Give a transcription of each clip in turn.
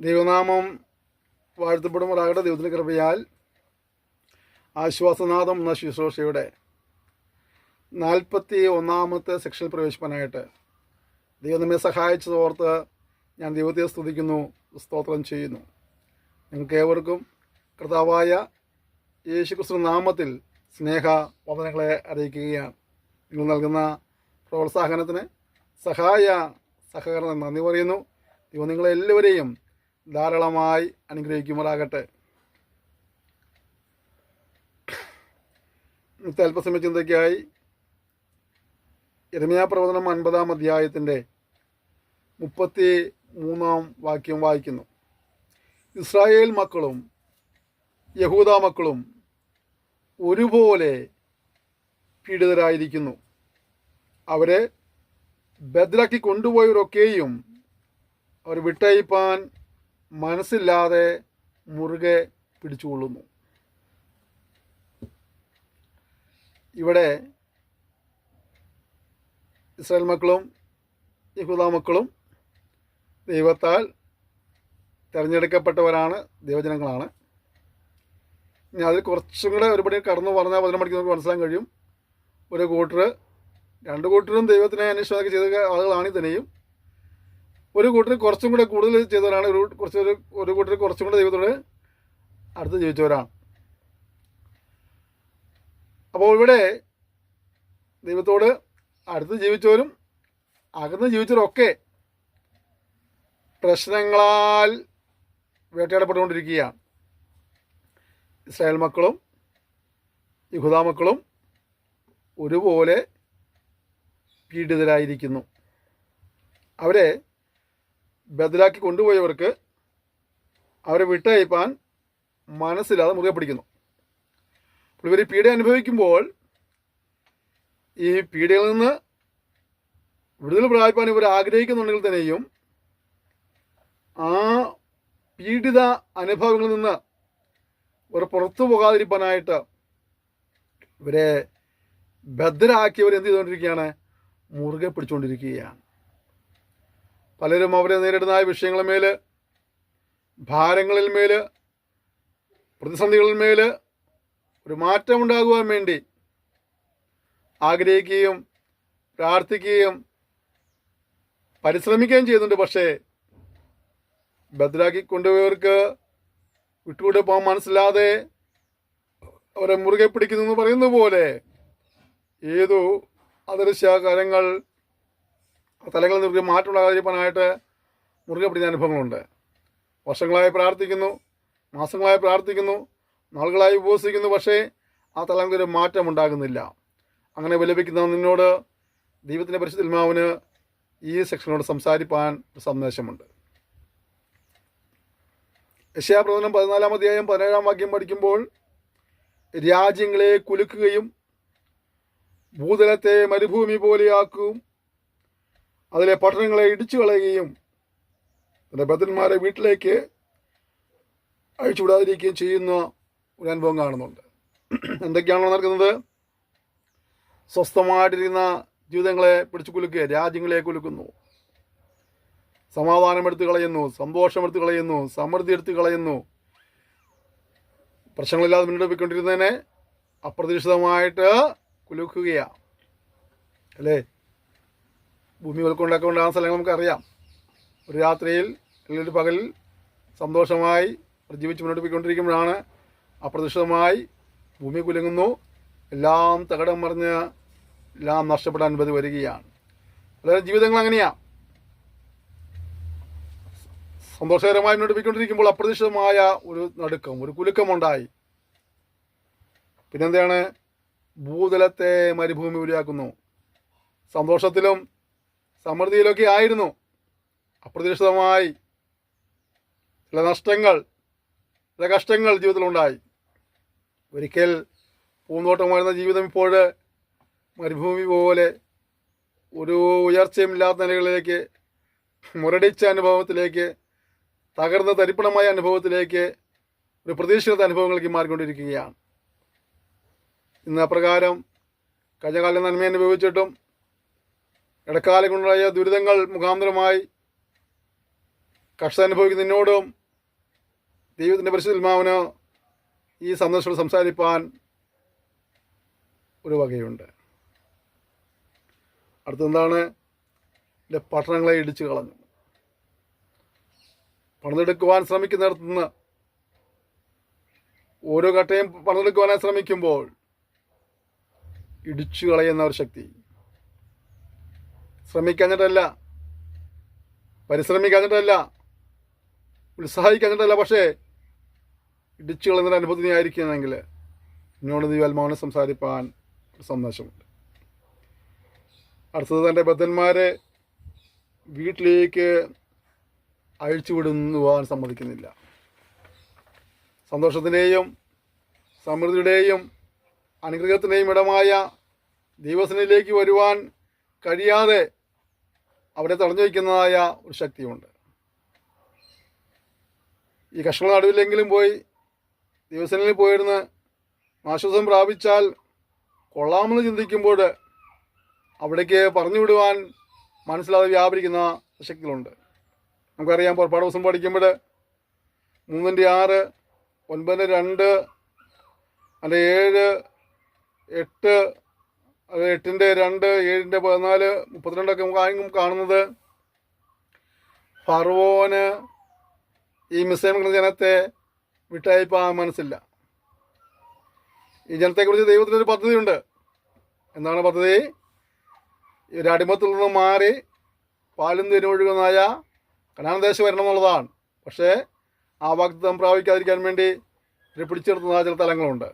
ദൈവനാമം വാഴ്ത്തപ്പെടുമാറാകട്ടെ ദൈവത്തിന്റെ കൃപയാൽ ആശ്വാസനാഥം എന്ന ശുശ്രൂഷയുടെ നാൽപ്പത്തി ഒന്നാമത്തെ സെക്ഷനിൽ പ്രവേശിപ്പാനായിട്ട് ദൈവം നമ്മെ സഹായിച്ചത് ഓർത്ത് ഞാൻ ദൈവത്തെ സ്തുതിക്കുന്നു സ്തോത്രം ചെയ്യുന്നു. നിങ്ങൾക്ക് ഏവർക്കും കർത്താവായ യേശുക്രിസ്തു നാമത്തിൽ സ്നേഹ വന്ദനങ്ങളെ അറിയിക്കുകയാണ്. നിങ്ങൾ നൽകുന്ന പ്രോത്സാഹനത്തിന് സഹായ സഹകരണം നന്ദി പറയുന്നു. ദൈവം നിങ്ങളെല്ലാവരെയും ധാരാളമായി അനുഗ്രഹിക്കുമാറാകട്ടെ. ഇന്നത്തെ അല്പസമയ ചിന്തയ്ക്കായി ഇരമയാ പ്രവചനം അൻപതാം അധ്യായത്തിന്റെ മുപ്പത്തി മൂന്നാം വാക്യം വായിക്കുന്നു. ഇസ്രായേൽ മക്കളും യഹൂദ മക്കളും ഒരുപോലെ പീഡിതരായിരിക്കുന്നു. അവരെ ബദ്രാക്കി കൊണ്ടുപോയവരൊക്കെയും അവർ വിട്ടയപ്പാൻ മനസ്സില്ലാതെ മുറുകെ പിടിച്ചുകൊള്ളുന്നു. ഇവിടെ ഇസ്രായേൽ മക്കളും യഹൂദ മക്കളും ദൈവത്താൽ തിരഞ്ഞെടുക്കപ്പെട്ടവരാണ് ദൈവജനങ്ങളാണ്. ഇനി അതിൽ കുറച്ചും കൂടെ ഒരുപടി കടന്നു പറഞ്ഞാൽ പതിനെ മണിക്ക് നമുക്ക് മനസ്സിലാൻ കഴിയും. ഒരു കൂട്ടർ രണ്ട് കൂട്ടരും ദൈവത്തിനെ അന്വേഷണമൊക്കെ ചെയ്ത ആളുകളാണെങ്കിൽ തന്നെയും ഒരു കൂട്ടർ കുറച്ചും കൂടെ കൂടുതൽ ചെയ്തവരാണ്. ഒരു കുറച്ച് ഒരു കൂട്ടർ കുറച്ചും കൂടെ ദൈവത്തോട് അടുത്ത് ജീവിച്ചവരാണ്. അപ്പോൾ ഇവിടെ ദൈവത്തോട് അടുത്ത് ജീവിച്ചവരും അകന്ന് ജീവിച്ചവരൊക്കെ പ്രശ്നങ്ങളാൽ വേട്ടയാടപ്പെട്ടുകൊണ്ടിരിക്കുകയാണ്. ഇസ്രായേൽ മക്കളും യഹുദ മക്കളും ഒരുപോലെ പീഡിതരായിരിക്കുന്നു. അവരെ ബദലാക്കി കൊണ്ടുപോയവർക്ക് അവരെ വിട്ടയപ്പാൻ മനസ്സില്ലാതെ മുറുകെ പിടിക്കുന്നു. അപ്പോൾ ഇവർ പീഡ അനുഭവിക്കുമ്പോൾ ഈ പീഡയിൽ നിന്ന് വിടുതൽ പ്രാപിപ്പാൻ ഇവർ ആഗ്രഹിക്കുന്നുണ്ടെങ്കിൽ തന്നെയും ആ പീഡിത അനുഭവങ്ങളിൽ നിന്ന് ഇവർ പുറത്തു പോകാതിരിക്കാനായിട്ട് ഇവരെ ബദ്ധരാക്കിയവർ എന്ത് ചെയ്തുകൊണ്ടിരിക്കുകയാണ്? മുറുകെ പിടിച്ചുകൊണ്ടിരിക്കുകയാണ്. പലരും അവരെ നേരിടുന്ന വിഷയങ്ങളിന്മേൽ ഭാരങ്ങളിൽ മേൽ പ്രതിസന്ധികളിൽ മേൽ ഒരു മാറ്റം ഉണ്ടാകുവാൻ വേണ്ടി ആഗ്രഹിക്കുകയും പ്രാർത്ഥിക്കുകയും പരിശ്രമിക്കുകയും ചെയ്യുന്നുണ്ട്. പക്ഷേ ഭദ്രാക്കി കൊണ്ടുപോയവർക്ക് വിട്ടുകൂടെ പോകാൻ മനസ്സിലാതെ അവരെ മുറുകെ പിടിക്കുന്നു എന്ന് പറയുന്ന പോലെ ഏതു അദൃശ്യ കാര്യങ്ങൾ തലങ്ങളിൽ നിർത്തി മാറ്റമുള്ള ഉണ്ടാകാതിരിക്കാനായിട്ട് മുറുകെ പിടിക്കുന്ന അനുഭവങ്ങളുണ്ട്. വർഷങ്ങളായി പ്രാർത്ഥിക്കുന്നു മാസങ്ങളായി പ്രാർത്ഥിക്കുന്നു നാളുകളായി ഉപവസിക്കുന്നു പക്ഷേ ആ തലങ്ങൾക്ക് ഒരു മാറ്റം ഉണ്ടാകുന്നില്ല. അങ്ങനെ വിലപിക്കുന്ന നിന്നോട് ദൈവത്തിന്റെ പരിശുദ്ധമാവിന് ഈ സെക്ഷനോട് സംസാരിപ്പാൻ ഒരു സന്ദേശമുണ്ട്. യശയാപ്രവചനം പതിനാലാം അധ്യായം പതിനേഴാം വാക്യം പഠിക്കുമ്പോൾ രാജ്യങ്ങളെ കുലുക്കുകയും ഭൂതലത്തെ മരുഭൂമി പോലെയാക്കും അതിലെ പട്ടണങ്ങളെ ഇടിച്ചു കളയുകയും തന്റെ ഭദ്രന്മാരെ വീട്ടിലേക്ക് അഴിച്ചുവിടാതിരിക്കുകയും ചെയ്യുന്ന ഒരു അനുഭവം കാണുന്നുണ്ട്. എന്തൊക്കെയാണോ നടക്കുന്നത്? സ്വസ്ഥമായിട്ടിരുന്ന ജീവിതങ്ങളെ പിടിച്ചു കുലുക്കുക രാജ്യങ്ങളെ കുലുക്കുന്നു. സമാധാനമെടുത്ത് കളയുന്നു സന്തോഷമെടുത്ത് കളയുന്നു സമൃദ്ധി എടുത്ത് കളയുന്നു. പ്രശ്നങ്ങളില്ലാതെ മുന്നോട്ട് പോയിക്കൊണ്ടിരുന്നതിനെ അപ്രതീക്ഷിതമായിട്ട് കുലുക്കുകയാണ്. അല്ലേ? ഭൂമി ഉൾക്കൊണ്ടൊക്കെ ഉണ്ടാകുന്ന സ്ഥലങ്ങൾ നമുക്കറിയാം. ഒരു രാത്രിയിൽ അല്ലെങ്കിൽ ഒരു പകലിൽ സന്തോഷമായി ജീവിച്ച് മുന്നോട്ട് പോയിക്കൊണ്ടിരിക്കുമ്പോഴാണ് അപ്രതീക്ഷിതമായി ഭൂമി കുലുങ്ങുന്നു. എല്ലാം തകടം മറിഞ്ഞ് എല്ലാം നഷ്ടപ്പെടാൻ അനുമതി വരികയാണ്. വളരെ ജീവിതങ്ങൾ അങ്ങനെയാണ് സന്തോഷകരമായി മുന്നോട്ട് പോയിക്കൊണ്ടിരിക്കുമ്പോൾ അപ്രതീക്ഷിതമായ ഒരു നടുക്കം ഒരു കുലുക്കമുണ്ടായി. പിന്നെന്താണ്? ഭൂതലത്തെ മരുഭൂമി ഉരുവാക്കുന്നു. സന്തോഷത്തിലും സമൃദ്ധിയിലൊക്കെ ആയിരുന്നു. അപ്രതീക്ഷിതമായി ചില നഷ്ടങ്ങൾ ചില കഷ്ടങ്ങൾ ജീവിതത്തിലുണ്ടായി. ഒരിക്കൽ പൂന്തോട്ടമായിരുന്ന ജീവിതം ഇപ്പോൾ മരുഭൂമി പോലെ ഒരു ഉയർച്ചയും ഇല്ലാത്ത നിലകളിലേക്ക് മുരടിച്ച അനുഭവത്തിലേക്ക് തകർന്ന തരിപ്പണമായ അനുഭവത്തിലേക്ക് ഒരു പ്രതീക്ഷിത അനുഭവങ്ങളിലേക്ക് മാറിക്കൊണ്ടിരിക്കുകയാണ്. ഇന്ന് അപ്രകാരം കഴിഞ്ഞകാലം നന്മ അനുഭവിച്ചിട്ടും ഇടക്കാലം ദുരിതങ്ങൾ മുഖാന്തരമായി കർഷകർ അനുഭവിക്കുന്ന നിന്നോടും ദൈവത്തിന്റെ പരിശുദ്ധമാവന് ഈ സന്ദേശത്തോട് സംസാരിപ്പാൻ ഒരു വകയുണ്ട്. അടുത്തെന്താണ്? എന്റെ പട്ടണങ്ങളെ ഇടിച്ചു കളഞ്ഞു. പണിതെടുക്കുവാൻ ശ്രമിക്കുന്നിടത്തു നിന്ന് ഓരോ ഘട്ടയും പണിതെടുക്കുവാനായി ശ്രമിക്കുമ്പോൾ ഇടിച്ചു കളയുന്ന ഒരു ശക്തി. ശ്രമിക്കാഞ്ഞിട്ടല്ല. പരിശ്രമിക്കാഞ്ഞിട്ടല്ല. ഉത്സാഹിക്കാഞ്ഞിട്ടല്ല പക്ഷേ ഇടിച്ചു കളയുന്നൊരു അനുഭവത്തിൽ നീ ആയിരിക്കുന്നെങ്കിൽ എന്നോട് ദൈവാത്മാവിനെ സംസാരിപ്പാൻ സന്ദേശമുണ്ട്. അടുത്തത് തന്റെ ബദ്ധന്മാരെ വീട്ടിലേക്ക് അഴിച്ചുവിടുന്നുവാൻ സമ്മതിക്കുന്നില്ല. സന്തോഷത്തിന്റെയും സമൃദ്ധിയുടെയും അനുഗ്രഹത്തിന്റെയും ഇടമായ ദൈവസനയിലേക്ക് വരുവാൻ കഴിയാതെ അവരെ തടഞ്ഞു വയ്ക്കുന്നതായ ഒരു ശക്തിയുണ്ട് ഈ കഷ്ണ നടുവിലെങ്കിലും പോയി ദിവസങ്ങളിൽ പോയിരുന്ന് ആശ്വാസം പ്രാപിച്ചാൽ കൊള്ളാമെന്ന് ചിന്തിക്കുമ്പോൾ അവിടേക്ക് പറഞ്ഞു വിടുവാൻ മനസ്സിലാതെ വ്യാപരിക്കുന്ന ശക്തികളുണ്ട്. നമുക്കറിയാം പുറപ്പാട് ദിവസം പഠിക്കുമ്പോൾ മൂന്നിന്റെ ആറ് ഒൻപതിന്റെ രണ്ട് അതിന്റെ ഏഴ് എട്ട് അത് എട്ടിന്റെ രണ്ട് ഏഴിന്റെ പതിനാല് മുപ്പത്തിരണ്ടൊക്കെ നമുക്ക് കാണുന്നത്. ഫർവോന് ഈ മിസ്സൈം ജനത്തെ വിട്ടയപ്പാൻ മനസ്സില്ല. ഈ ജനത്തെക്കുറിച്ച് ദൈവത്തിനൊരു പദ്ധതിയുണ്ട്. എന്താണ് പദ്ധതി? ഒരു അടിമത്തിൽ നിന്ന് മാറി പാലും തിരുമൊഴുകുന്നതായ കനാനദേശം വരണം എന്നുള്ളതാണ്. പക്ഷേ ആ വാഗ്ദത്തം പ്രാപിക്കാതിരിക്കാൻ വേണ്ടി ഒരു പിടിച്ചെടുത്തുന്ന ചില തലങ്ങളുണ്ട്.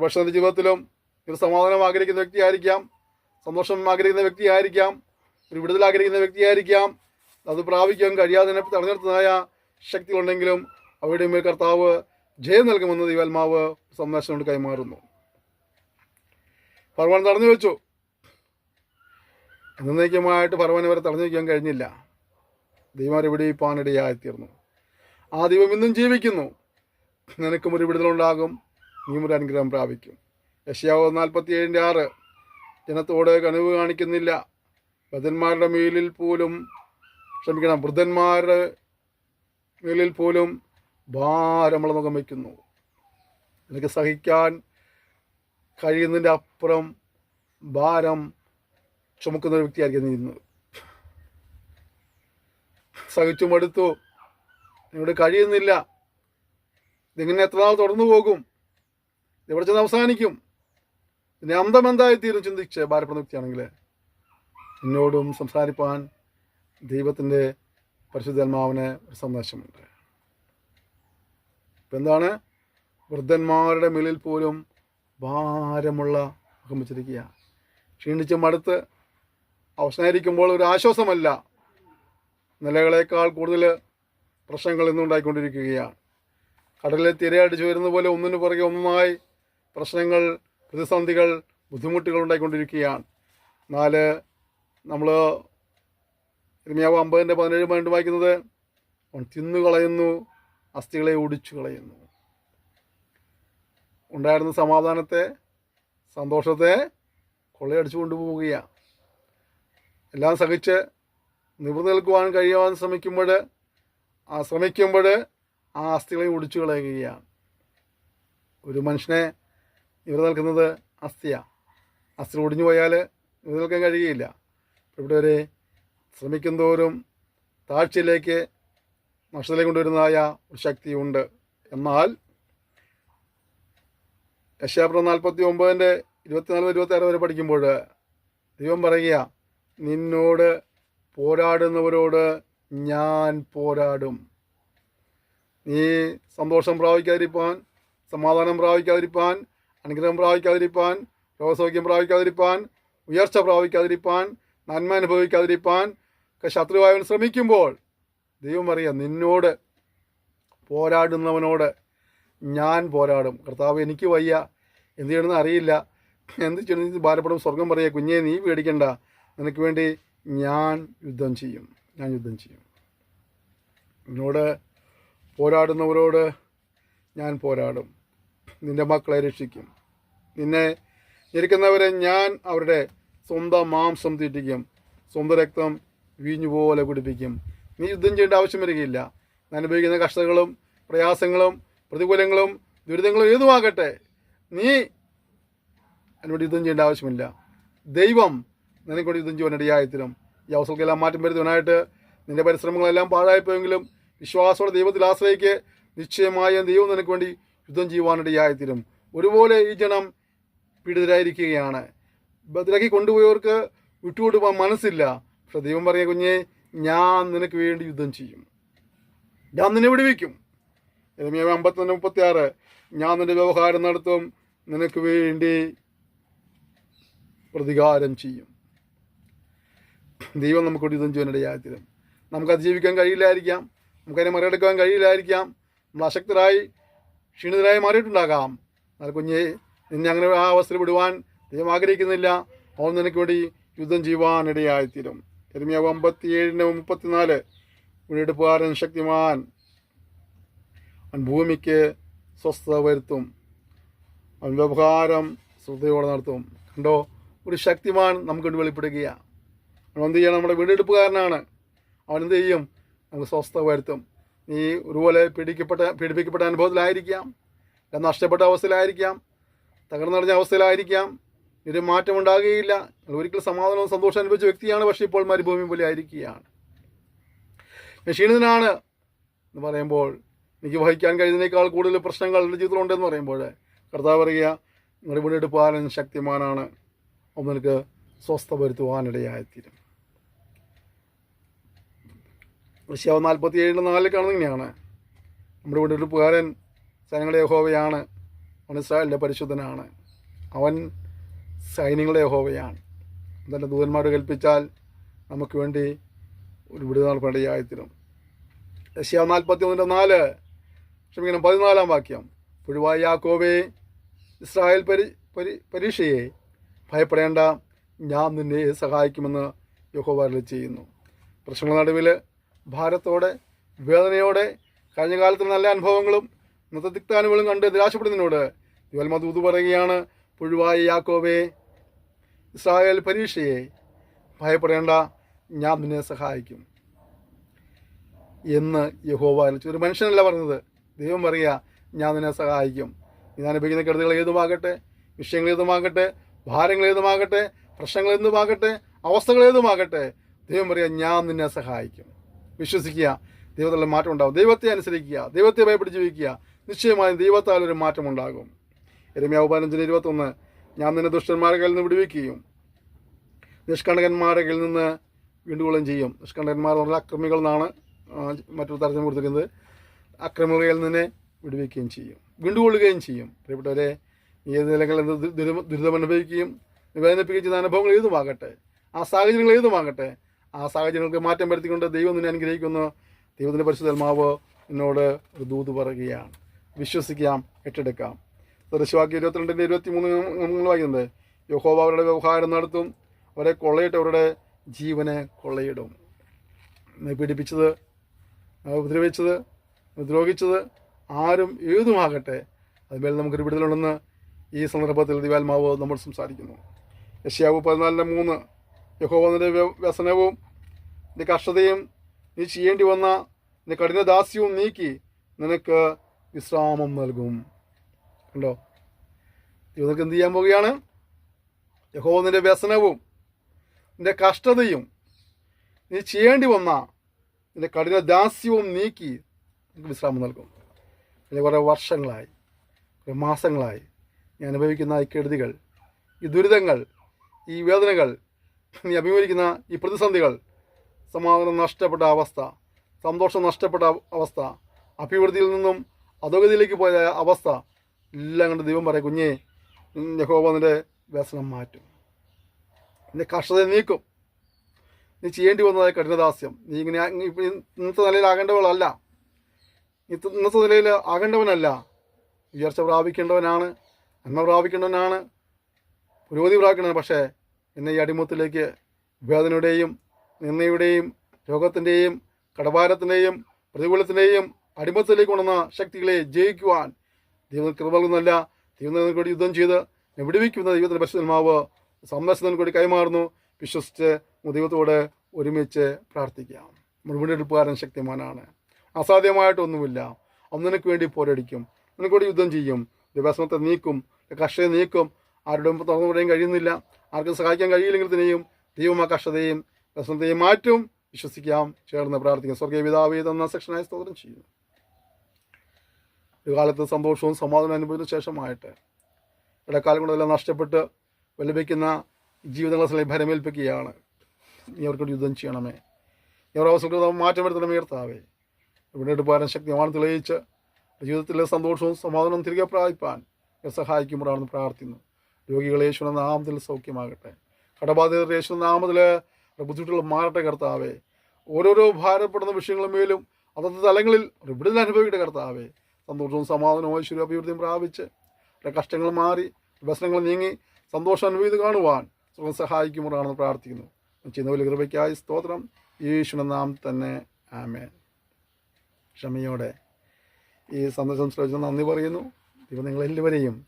പക്ഷേ എന്റെ ജീവിതത്തിലും ഒരു സമാധാനം ആഗ്രഹിക്കുന്ന വ്യക്തിയായിരിക്കാം. സന്തോഷം ആഗ്രഹിക്കുന്ന വ്യക്തിയായിരിക്കാം. ഒരു വിടുതൽ ആഗ്രഹിക്കുന്ന വ്യക്തിയായിരിക്കാം. അത് പ്രാപിക്കാൻ കഴിയാതെ തെരഞ്ഞെടുത്തതായ ശക്തികളുണ്ടെങ്കിലും അവയുടെ മേൽ കർത്താവ് ജയം നൽകുമെന്ന് ദൈവാത്മാവ് സന്ദേശം കൊണ്ട് കൈമാറുന്നു. ഫർവാൻ തടഞ്ഞു വെച്ചു. എന്നേക്കുമായിട്ട് ഫർവാൻ വരെ തടഞ്ഞു വയ്ക്കാൻ കഴിഞ്ഞില്ല. ദൈവം വിടിയിപ്പാനിടയായിത്തീർന്നു ആ ദൈവം ഇന്നും ജീവിക്കുന്നു. നിനക്കും ഒരു വിടുതലുണ്ടാകും നീ ഒരു അനുഗ്രഹം പ്രാപിക്കും. യശയാവ് നാൽപ്പത്തി ഏഴിന്റെ ആറ്. ജനത്തോട് കനിവ് കാണിക്കുന്നില്ല. ബദന്മാരുടെ മേലിൽ പോലും ക്ഷമിക്കണം വൃദ്ധന്മാരുടെ മേലിൽ പോലും ഭാരമുള്ള മുഖം വയ്ക്കുന്നു. എനിക്ക് സഹിക്കാൻ കഴിയുന്നതിന്റെ അപ്പുറം ഭാരം ചുമക്കുന്ന ഒരു വ്യക്തിയായിരിക്കും നീ സഹിച്ചു മടുത്തു നിന്നോട് കഴിയുന്നില്ല. ഇതിങ്ങനെ എത്ര നാൾ തുടർന്നു പോകും? എവിടെ ചെന്ന് അവസാനിക്കും? പിന്നെ അന്തം എന്തായി തീരും ചിന്തിച്ച് ഭാരപ്പെടുന്ന വ്യക്തിയാണെങ്കിൽ എന്നോടും സംസാരിപ്പാൻ ദൈവത്തിന്റെ പരിശുദ്ധാത്മാവിന് ഒരു സന്ദേശമുണ്ട്. ഇപ്പം എന്താണ്? വൃദ്ധന്മാരുടെ മേലിൽ പോലും ഭാരമുള്ള മുഖം വെച്ചിരിക്കുക ക്ഷീണിച്ച് മടുത്ത് അവസാനിക്കുമ്പോൾ ഒരു ആശ്വാസമല്ല. നിലകളേക്കാൾ കൂടുതൽ പ്രശ്നങ്ങൾ ഇന്നും ഉണ്ടായിക്കൊണ്ടിരിക്കുകയാണ്. കടലിലെ തിരയടിച്ചു വരുന്ന പോലെ ഒന്നിനു പുറകെ ഒന്നായി പ്രശ്നങ്ങൾ പ്രതിസന്ധികൾ ബുദ്ധിമുട്ടുകൾ ഉണ്ടായിക്കൊണ്ടിരിക്കുകയാണ്. നാല് നമ്മൾ ഇരുമിയാവ് അമ്പതിന്റെ പതിനേഴ് പതിനെട്ട് വായിക്കുന്നത് അവൻ തിന്നു കളയുന്നു അസ്ഥികളെ ഒടിച്ചു കളയുന്നു. ഉണ്ടായിരുന്ന സമാധാനത്തെ സന്തോഷത്തെ കൊള്ളയടിച്ചു കൊണ്ടുപോവുകയാണ്. എല്ലാം സഹിച്ച് നിവൃത്തി നിൽക്കുവാൻ കഴിയാൻ ശ്രമിക്കുമ്പോൾ ആ ശ്രമിക്കുമ്പോൾ ആ അസ്ഥികളെ ഒടിച്ചു കളയുകയാണ്. ഒരു മനുഷ്യനെ നിവൃത്തി നിൽക്കുന്നത് അസ്ഥിയാണ് അസ്ഥി ഒടിഞ്ഞു പോയാൽ ഇവർ നിൽക്കാൻ കഴിയുകയില്ല. ഇവിടെ വരെ ശ്രമിക്കും തോറും താഴ്ചയിലേക്ക് നഷ്ടത്തിലേക്ക് കൊണ്ടുവരുന്നതായ ഒരു ശക്തിയുണ്ട്. എന്നാൽ യശാപ്രം നാൽപ്പത്തി ഒമ്പതിന്റെ ഇരുപത്തിനാല് ഇരുപത്തി ആറ് വരെ പഠിക്കുമ്പോൾ ദൈവം പറയുക നിന്നോട് പോരാടുന്നവരോട് ഞാൻ പോരാടും. നീ സന്തോഷം പ്രാപിക്കാതിരിപ്പാൻ സമാധാനം പ്രാപിക്കാതിരിപ്പാൻ അനുഗ്രഹം പ്രാപിക്കാതിരിപ്പാൻ രോഗസൗഖ്യം പ്രാപിക്കാതിരിപ്പാൻ ഉയർച്ച പ്രാപിക്കാതിരിപ്പാൻ നന്മ അനുഭവിക്കാതിരിപ്പാൻ ഒക്കെ ശത്രുവായവൻ ശ്രമിക്കുമ്പോൾ ദൈവം അറിയാം നിന്നോട് പോരാടുന്നവനോട് ഞാൻ പോരാടും. കർത്താവ് എനിക്ക് വയ്യ. എന്ത് ചെയ്യണമെന്ന് അറിയില്ല. എന്ത് ചെയ്യണമെന്ന് ഭാരപ്പെടും സ്വർഗം പറയുക കുഞ്ഞെ നീ പേടിക്കണ്ട. നിനക്ക് വേണ്ടി ഞാൻ യുദ്ധം ചെയ്യും. ഞാൻ യുദ്ധം ചെയ്യും. എന്നോട് പോരാടുന്നവരോട് ഞാൻ പോരാടും. നിന്റെ മക്കളെ രക്ഷിക്കും. നിന്നെ ഞെരുക്കുന്നവരെ ഞാൻ അവരുടെ സ്വന്തം മാംസം തീറ്റിക്കും. സ്വന്തം രക്തം വീഞ്ഞുപോലെ കുടിപ്പിക്കും. നീ യുദ്ധം ചെയ്യേണ്ട ആവശ്യം വരികയില്ല. ഞാൻ അനുഭവിക്കുന്ന കഷ്ടതകളും പ്രയാസങ്ങളും പ്രതികൂലങ്ങളും ദുരിതങ്ങളും ഏതുമാകട്ടെ നീ എന്നോട് യുദ്ധം ചെയ്യേണ്ട ആവശ്യമില്ല. ദൈവം നിനക്കൊണ്ട് യുദ്ധം ചെയ്യുവാൻ ഇടയായത്തിനും ഈ അവസരങ്ങളെല്ലാം മാറ്റം വരുത്തുവാനായിട്ട് നിന്റെ പരിശ്രമങ്ങളെല്ലാം പാഴായിപ്പോയെങ്കിലും വിശ്വാസോടെ ദൈവത്തിൽ ആശ്രയിക്ക്. നിശ്ചയമായും ദൈവം നിനക്ക് വേണ്ടി യുദ്ധം ചെയ്യുവാനിടയായിത്തീരും. ഒരുപോലെ ഈ ജനം പീഡിതരായിരിക്കുകയാണ്. ബദലാക്കി കൊണ്ടുപോയവർക്ക് വിട്ടുകൊടുക്കാൻ മനസ്സില്ല. പക്ഷെ ദൈവം പറഞ്ഞ കുഞ്ഞെ ഞാൻ നിനക്ക് വേണ്ടി യുദ്ധം ചെയ്യും. ഞാൻ നിന്നെ വിടുവിക്കും. എരമ്യാവ് അമ്പത്തൊന്ന് മുപ്പത്തി ആറ് ഞാൻ നിന്റെ വ്യവഹാരം നടത്തും. നിനക്ക് വേണ്ടി പ്രതികാരം ചെയ്യും. ദൈവം നമുക്ക് യുദ്ധം ചെയ്യാനിടയായിത്തീരും നമുക്ക് അതിജീവിക്കാൻ കഴിയില്ലായിരിക്കാം. നമുക്കതിനെ മറികടക്കാൻ കഴിയില്ലായിരിക്കാം. നമ്മൾ അശക്തരായി ക്ഷീണിതരായി മാറിയിട്ടുണ്ടാകാം. എന്നാൽ കുഞ്ഞെ നിന്നെ അങ്ങനെ ആ അവസ്ഥയിൽ വിടുവാൻ ദൈവം ആഗ്രഹിക്കുന്നില്ല. അവൻ നിനക്ക് വേണ്ടി യുദ്ധം ചെയ്യുവാനിടയായിത്തീരും എരുമിയാവ് അമ്പത്തി ഏഴിന് മുപ്പത്തിനാല്. വീടെടുപ്പുകാരൻ ശക്തിമാൻ അവൻ ഭൂമിക്ക് സ്വസ്ഥത വരുത്തും. അവൻ വ്യവഹാരം ശ്രദ്ധയോടെ നടത്തും. കണ്ടോ? ഒരു ശക്തിമാൻ നമുക്ക് വെളിപ്പെടുകയാണ് അവൻ എന്ത് ചെയ്യണം? നമ്മുടെ വീടെടുപ്പുകാരനാണ്. അവൻ എന്ത് ചെയ്യും? നമുക്ക് സ്വസ്ഥത വരുത്തും. നീ ഒരുപോലെ പീഡിക്കപ്പെട്ട പീഡിപ്പിക്കപ്പെട്ട അനുഭവത്തിലായിരിക്കാം. അല്ല നഷ്ടപ്പെട്ട അവസ്ഥയിലായിരിക്കാം. തകർന്നടഞ്ഞ അവസ്ഥയിലായിരിക്കാം. ഒരു മാറ്റം ഉണ്ടാകുകയില്ല. ഒരിക്കലും സമാധാനവും സന്തോഷം അനുഭവിച്ച വ്യക്തിയാണ് പക്ഷേ ഇപ്പോൾ മരുഭൂമി പോലെ ആയിരിക്കുകയാണ്. ഞാൻ ക്ഷീണിതനാണ് എന്ന് പറയുമ്പോൾ എനിക്ക് വഹിക്കാൻ കഴിയുന്നതിനേക്കാൾ കൂടുതൽ പ്രശ്നങ്ങൾ എന്റെ ജീവിതത്തിലുണ്ടെന്ന് പറയുമ്പോൾ കർത്താവ് പറയുക നിങ്ങളുടെ വീട് എടുപ്പാലൻ ശക്തിമാനാണ്. അവൻ സ്വസ്ഥ വരുത്തുവാനിടയായിത്തീരും. ഋഷ്യാവ് നാൽപ്പത്തി ഏഴിന്റെ നാലിൽ കാണുന്നത് ഇങ്ങനെയാണ്. നമ്മുടെ വീട് എടുപ്പുകാരൻ സൈന്യങ്ങളുടെ യഹോവയാണ്. അവൻ ഇസ്രായേലിന്റെ പരിശുദ്ധനാണ്. അവൻ സൈന്യങ്ങളുടെ യഹോവയാണ്. തന്റെ ദൂതന്മാർ കൽപ്പിച്ചാൽ നമുക്ക് വേണ്ടി ഒരു വിടുതൽ നടപ്പേണ്ടയായത്തിനും ഋഷ്യാവ് നാൽപ്പത്തി ഒന്നിന്റെ നാല് ക്ഷമിക്കണം പതിനാലാം വാക്യം. പുഴുവായ യാക്കോബേ ഇസ്രായേൽ പരി പരി പരീക്ഷയെ ഭയപ്പെടേണ്ട. ഞാൻ നിന്നെ സഹായിക്കുമെന്ന് യഹോവാരിൽ ചെയ്യുന്നു പ്രശ്നങ്ങളുടെ നടുവിൽ ഭാരത്തോടെ വേദനയോടെ കഴിഞ്ഞ കാലത്തെ നല്ല അനുഭവങ്ങളും ഇന്നത്തെ കണ്ട് നിരാശപ്പെടുന്നതിനോട് യുവൽമദൂത് പറയുകയാണ് പുഴുവായ യാക്കോബേ ഇസ്രായേൽ പരീക്ഷയെ ഭയപ്പെടേണ്ട ഞാൻ നിന്നെ സഹായിക്കും. എന്ന് യഹോവ ഒരു മനുഷ്യനല്ല പറഞ്ഞത്. ദൈവം പറയുക ഞാൻ നിന്നെ സഹായിക്കും. നീ അനുഭവിക്കുന്ന കെടുതികൾ ഏതുമാകട്ടെ വിഷയങ്ങൾ ഏതുമാകട്ടെ ഭാരങ്ങൾ ഏതുമാകട്ടെ പ്രശ്നങ്ങൾ എന്തുമാകട്ടെ അവസ്ഥകൾ ഏതുമാകട്ടെ ദൈവം പറയുക ഞാൻ നിന്നെ സഹായിക്കും. വിശ്വസിക്കുക. ദൈവത്തിലുള്ള മാറ്റം ഉണ്ടാകും ദൈവത്തെ അനുസരിക്കുക. ദൈവത്തെ ഭയപ്പെട്ട് ജീവിക്കുക. നിശ്ചയമായും ദൈവത്താൽ ഒരു മാറ്റം ഉണ്ടാകും. എരമ്യാവ് പതിനഞ്ചിന് ഇരുപത്തൊന്ന് ഞാൻ നിന്നെ ദുഷ്ടന്മാരെ കയ്യിൽ നിന്ന് വിടുവിക്കുകയും നിഷ്കണ്ഠകന്മാരെ കയ്യിൽ നിന്ന് വീണ്ടുകൊള്ളുകയും ചെയ്യും. നിഷ്കണ്ടകന്മാർ എന്ന് പറഞ്ഞാൽ അക്രമികൾ എന്നാണ് മറ്റൊരു തരത്തിൽ കൊടുത്തിരിക്കുന്നത്. അക്രമികളിൽ നിന്നെ വിടുവിക്കുകയും ചെയ്യും. വീണ്ടുകൊള്ളുകയും ചെയ്യും. പ്രിയപ്പെട്ടവരെ നീ ഏത് നിലകളിൽ എന്ത് ദുരിതം അനുഭവിക്കുകയും വേദനിപ്പിക്കുകയും ചെയ്യുന്ന അനുഭവങ്ങൾ ഏതുമാകട്ടെ ആ സാഹചര്യങ്ങൾ ഏതുമാകട്ടെ ആ സാഹചര്യങ്ങൾക്ക് മാറ്റം വരുത്തിക്കൊണ്ട് ദൈവം നിന്നെ അനുഗ്രഹിക്കുന്നു. ദൈവത്തിന്റെ പരിശുദ്ധമാവ് എന്നോട് ഒരു ദൂത് പറയുകയാണ്. വിശ്വസിക്കാം ഏറ്റെടുക്കാം. ദൃശ്യവാക്യം ഇരുപത്തിരണ്ടിന്റെ ഇരുപത്തി മൂന്ന് നമ്മൾ വായിക്കുന്നത്. യഹോബ അവരുടെ വ്യവഹാരം നടത്തും അവരെ കൊള്ളയിട്ട് അവരുടെ ജീവനെ കൊള്ളയിടും. പീഡിപ്പിച്ചത് ഉപദ്രവിച്ചത് ദ്രോഹിച്ചത് ആരും ഏതുമാകട്ടെ അതുമേൽ നമുക്കൊരു വിടുതലുണ്ടെന്ന് ഈ സന്ദർഭത്തിൽ ദിവാൽമാവ് നമ്മൾ സംസാരിക്കുന്നു. യഷ്യാവ് പതിനാലിന്റെ മൂന്ന് യഹോവ നിന്റെ വ്യ- വ്യസനവും നിന്റെ കഷ്ടതയും നീ ചെയ്യേണ്ടി വന്ന നി കഠിന ദാസ്യവും നീക്കി നിനക്ക് വിശ്രാമം നൽകും. കണ്ടോ? ഇവർക്ക് എന്ത് ചെയ്യാൻ പോവുകയാണ്? യഹോവ നിന്റെ വ്യസനവും നിന്റെ കഷ്ടതയും നീ ചെയ്യേണ്ടി വന്ന നിന്റെ കഠിന ദാസ്യവും നീക്കി നിനക്ക് വിശ്രാമം നൽകും. അല്ലെങ്കിൽ കുറേ വർഷങ്ങളായി കുറേ മാസങ്ങളായി ഞാൻ അനുഭവിക്കുന്ന ഈ കെടുതികൾ ഈ ദുരിതങ്ങൾ ഈ വേദനകൾ നീ അഭിമുഖീകരിക്കുന്ന ഈ പ്രതിസന്ധികൾ സമാധാനം നഷ്ടപ്പെട്ട അവസ്ഥ സന്തോഷം നഷ്ടപ്പെട്ട അവസ്ഥ അഭിവൃദ്ധിയിൽ നിന്നും അധോഗതിയിലേക്ക് പോയ അവസ്ഥ എല്ലാം കണ്ട് ദൈവം പറയും കുഞ്ഞെ യഹോവ നിന്റെ വ്യസനം മാറ്റും. നിന്റെ കഷ്ടത നീക്കും. നീ ചെയ്യേണ്ടി വന്നതായ കഠിനദാസ്യം. നീ ഇങ്ങനെ ഇന്നത്തെ നിലയിൽ ആകേണ്ടവളല്ല. ഇന്നത്തെ നിലയിൽ ആകേണ്ടവനല്ല. ഉയർച്ച പ്രാപിക്കേണ്ടവനാണ് നന്മ പ്രാപിക്കേണ്ടവനാണ് പുരോഗതി പ്രാപിക്കേണ്ടവൻ പക്ഷേ എന്നെ ഈ അടിമത്തിലേക്ക് വേദനയുടെയും നിന്നയുടെയും രോഗത്തിന്റെയും കടഭാരത്തിന്റെയും പ്രതികൂലത്തിന്റെയും അടിമത്തിലേക്ക് കൊണ്ടുവന്ന ശക്തികളെ ജയിക്കുവാൻ ദൈവം കൃപ ദൈവം കൂടി യുദ്ധം ചെയ്ത് വിടുവിക്കുന്ന ദൈവത്തിന്റെ പരിശുദ്ധമാവ് സന്ദർശനം കൂടി കൈമാറുന്നു. വിശ്വസിച്ച് ദൈവത്തോട് ഒരുമിച്ച് പ്രാർത്ഥിക്കാം. നമ്മുടെ വീണ്ടെടുപ്പുകാരൻ ശക്തിമാനാണ്. അസാധ്യമായിട്ടൊന്നുമില്ല. നിനക്ക് വേണ്ടി പോരടിക്കും. നിനക്കൂടി യുദ്ധം ചെയ്യും. ദിവസത്തെ നീക്കും. കർഷകരെ നീക്കും. ആരുടെ തുറന്നു പറയാൻ കഴിയുന്നില്ല. ആർക്കും സഹായിക്കാൻ കഴിയില്ലെങ്കിൽ തന്നെയും ദൈവമാ കഷ്ടതയും വ്യസനത്തെയും മാറ്റും. വിശ്വസിക്കാം. ചേർന്ന് പ്രാർത്ഥിക്കാം. സ്വർഗീയ പിതാവ് തന്ന സെക്ഷനായി സ്തോത്രം ചെയ്യുന്നു. ഒരു കാലത്ത് സന്തോഷവും സമാധാനവും അനുഭവിച്ച ശേഷമായിട്ട് ഇടക്കാലം കൊണ്ടെല്ലാം നഷ്ടപ്പെട്ട് വിലപിക്കുന്ന ജീവിതങ്ങളെ ഭരമേൽപ്പിക്കുകയാണ്. നീ അവർക്ക് യുദ്ധം ചെയ്യണമേ. നീ അവരുടെ അവസരം മാറ്റം വരുത്തണമേ ഉയർത്താവേ ഇവിടെ എടുപ്പാൻ ശക്തിയാണ് തെളിയിച്ച് ജീവിതത്തിലെ സന്തോഷവും സമാധാനവും തിരികെ പ്രാപിപ്പാൻ സഹായിക്കുമ്പോഴാണെന്ന് പ്രാർത്ഥിക്കുന്നു. രോഗികളെ യേശുവിന്റെ നാമത്തിൽ സൗഖ്യമാകട്ടെ. കടബാധിതർ യേശുവിന്റെ നാമത്തിൽ ബുദ്ധിമുട്ടുകൾ മാറട്ടെ കർത്താവേ. ഓരോരോ ഭാരപ്പെടുന്ന വിഷയങ്ങളും മേലും അതത് തലങ്ങളിൽ ഒരു വിടുതൽ അനുഭവിക്കട്ടെ കർത്താവേ. സന്തോഷവും സമാധാനവും ഐശ്വര്യവും അഭിവൃദ്ധിയും പ്രാപിച്ച് അവരുടെ കഷ്ടങ്ങൾ മാറി വ്യസനങ്ങൾ നീങ്ങി സന്തോഷം അനുഭവിത് കാണുവാൻ സുഖം സഹായിക്കുമ്പോഴാണെന്ന് പ്രാർത്ഥിക്കുന്നു. ചെയ്യുന്ന വലിയ കൃപയ്ക്കായി സ്തോത്രം. ഈശ്വരൻ നാം തന്നെ ആമേ ക്ഷമയോടെ ഈ സന്ദേശം ശ്രമിച്ച നന്ദി പറയുന്നു. ഇവ നിങ്ങളെല്ലാവരെയും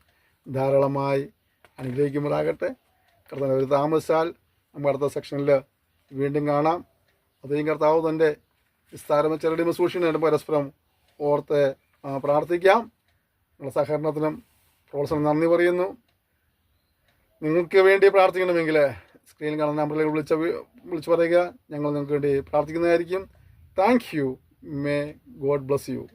ധാരാളമായി അനുഗ്രഹിക്കുമ്പോഴാകട്ടെ കർത്താവ് ഒരു താമസിച്ചാൽ നമുക്ക് അടുത്ത സെക്ഷനിൽ വീണ്ടും കാണാം. അതേയും കർത്താവ് തന്റെ വിസ്താരമ ചെറുടിമ സൂക്ഷിക്കുന്നതിന് പരസ്പരം ഓർത്ത് പ്രാർത്ഥിക്കാം. നിങ്ങളുടെ സഹകരണത്തിനും പ്രോത്സാഹനം നന്ദി പറയുന്നു. നിങ്ങൾക്ക് വേണ്ടി പ്രാർത്ഥിക്കണമെങ്കിൽ സ്ക്രീനിൽ കാണുന്ന നമ്പറിലേക്ക് വിളിച്ച വിളിച്ചു പറയുക. ഞങ്ങൾ നിങ്ങൾക്ക് വേണ്ടി പ്രാർത്ഥിക്കുന്നതായിരിക്കും. Thank you. May God bless you